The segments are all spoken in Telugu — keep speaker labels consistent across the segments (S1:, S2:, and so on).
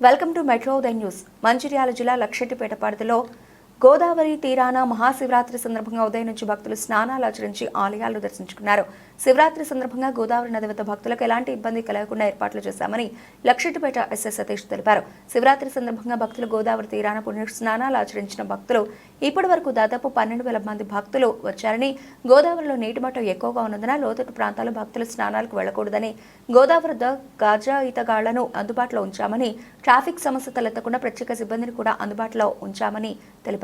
S1: Welcome to metro Uday news. Mancherial జిల్లా లక్షెట్టిపేట పరిధిలో గోదావరి తీరాన మహాశివరాత్రి సందర్భంగా ఉదయం నుంచి భక్తులు స్నానాలు ఆచరించి ఆలయాలు దర్శించుకున్నారు. శివరాత్రి సందర్భంగా గోదావరి నది వద్ద భక్తులకు ఎలాంటి ఇబ్బంది కలగకుండా ఏర్పాట్లు చేశామని లక్షటిపేట ఎస్ఎస్ సతీష్ తెలిపారు. శివరాత్రి సందర్భంగా భక్తులు గోదావరి తీరాన పుణ్య స్నానాలు ఆచరించిన భక్తులు ఇప్పటి వరకు దాదాపు పన్నెండు వేల మంది భక్తులు వచ్చారని గోదావరిలో నీటి మట్టం ఎక్కువగా ఉన్నందున లోతట్టు ప్రాంతాల్లో భక్తులు స్నానాలకు వెళ్ళకూడదని గోదావరి గాజా ఈతగాళ్ళను అందుబాటులో ఉంచామని ట్రాఫిక్ సమస్య తలెత్తకుండా ప్రత్యేక సిబ్బందిని కూడా అందుబాటులో ఉంచామని తెలిపారు.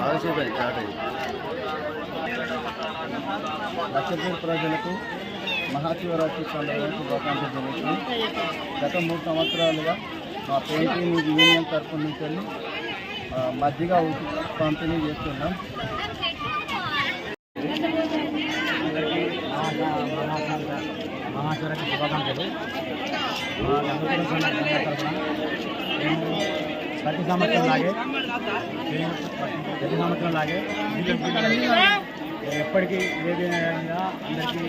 S2: అది స్టార్ట్ అయ్యింది లక్షపూర్ ప్రజలకు మహాశివరాత్రి సందర్భంగా శుభాకాంక్షలు జరుగుతుంది గత మూడు సంవత్సరాలుగా మా పెయింటింగ్ యూనియన్ తరఫు నుంచి వెళ్ళి, ఉచిత పంపిణీ చేస్తున్నాం. మహాశివరాత్రి శుభాకాంక్షలు. ప్రతి సంవత్సరం లాగే ప్రతి సంవత్సరం లాగే ఎప్పటికీ ఏది అందరికీ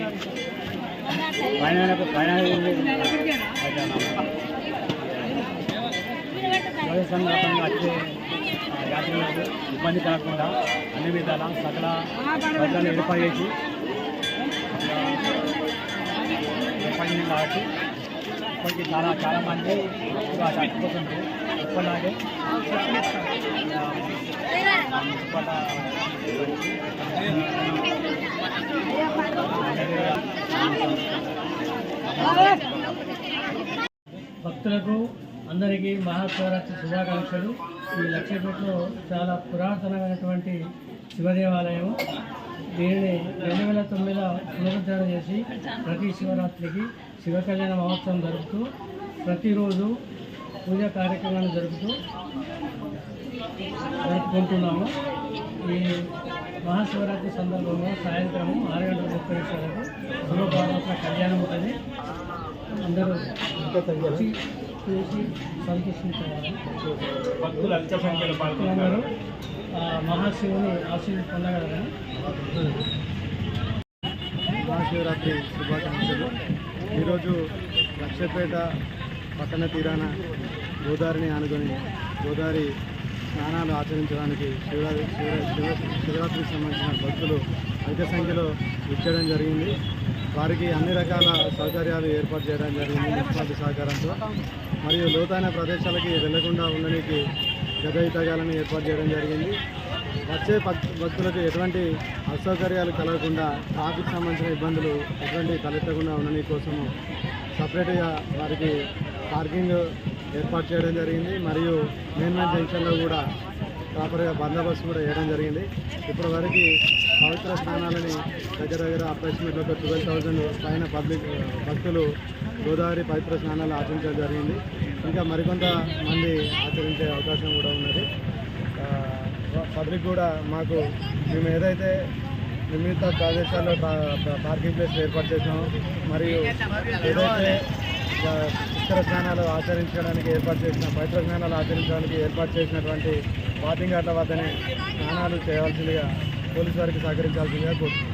S2: పైన పైన సందర్భంగా వచ్చే ఆ, యాత్రికులకు ఇబ్బంది కలగకుండా అన్ని విధాల సకల సౌకర్యాలు ఏర్పాటు చేసి ఏర్పడింది కాబట్టి ఇప్పటికీ చాలా చాలా మంది ఎక్కువ చచ్చిపోతున్నారు ఇప్పటిలాగే.
S3: భక్తులకు అందరికీ మహాశివరాత్రి శుభాకాంక్షలు. ఈ లక్ష్మీపేటలో చాలా పురాతనమైనటువంటి శివదేవాలయం దీనిని రెండు వేల తొమ్మిదిలో పునరుద్ధరణ చేసి ప్రతి శివరాత్రికి శివ కళ్యాణ మహోత్సవం జరుపుతూ ప్రతిరోజు పూజా కార్యక్రమాలు జరుపుతూ జరుపుకుంటున్నాము. ఈ మహాశివరాత్రి సందర్భంగా సాయంత్రం ఆరు గంటల ముప్పై నిమిషాలకు శివభాగవత కళ్యాణం ఉంటుంది. అందరూ చూసి సంతోషించాలి
S4: భక్తులు అధిక సంఖ్యలో
S3: ఆ, మహాశివుని ఆశీర్వాదం పొందగలరని.
S2: మహాశివరాత్రి శుభాకాంక్షలు. ఈరోజు లక్షపేట పట్టణ తీరాన గోదావరిని ఆనుకొని గోదావరి స్నానాలు ఆచరించడానికి శివరాత్రి శివ శివ శివరాత్రికి సంబంధించిన భక్తులు అధిక సంఖ్యలో ఇచ్చడం జరిగింది. వారికి అన్ని రకాల సౌకర్యాలు ఏర్పాటు చేయడం జరిగింది మున్సిపాలిటీ సహకారంతో. మరియు లోతైన ప్రదేశాలకి వెళ్ళకుండా ఉండడానికి గత తగాలను ఏర్పాటు చేయడం జరిగింది. వచ్చే భక్తులకు ఎటువంటి అసౌకర్యాలు కలగకుండా ట్రాఫిక్ సంబంధించిన ఇబ్బందులు ఎటువంటి తలెత్తకుండా ఉండని కోసము సపరేట్గా వారికి పార్కింగ్ ఏర్పాటు చేయడం జరిగింది. మరియు మెయిన్ మెయిన్ జంక్షన్లో కూడా ప్రాపర్గా బందోబస్తు కూడా వేయడం జరిగింది. ఇప్పటివరకు పవిత్ర స్నానాలని దగ్గర దగ్గర అప్రాక్సిమేట్లీ ఒక ట్వెల్వ్ థౌజండ్ పైన పబ్లిక్ భక్తులు గోదావరి పవిత్ర స్నానాలు ఆచరించడం జరిగింది. ఇంకా మరికొంత మంది ఆచరించే అవకాశం కూడా ఉన్నది. పబ్లిక్ కూడా మాకు మేము ఏదైతే నిర్మిత ప్రదేశాల్లో పార్కింగ్ ప్లేస్ ఏర్పాటు చేసాము మరియు ఏదైతే పవిత్ర పుష్కర స్నానాలు ఆచరించడానికి ఏర్పాటు చేసిన పవిత్ర స్నానాలు ఆచరించడానికి ఏర్పాటు చేసినటువంటి వాటింగ్ ఘాట్ల వద్దనే స్నానాలు చేయవలసిందిగా పోలీసు వారికి సహకరించాల్సిందిగా కోరుతున్నాను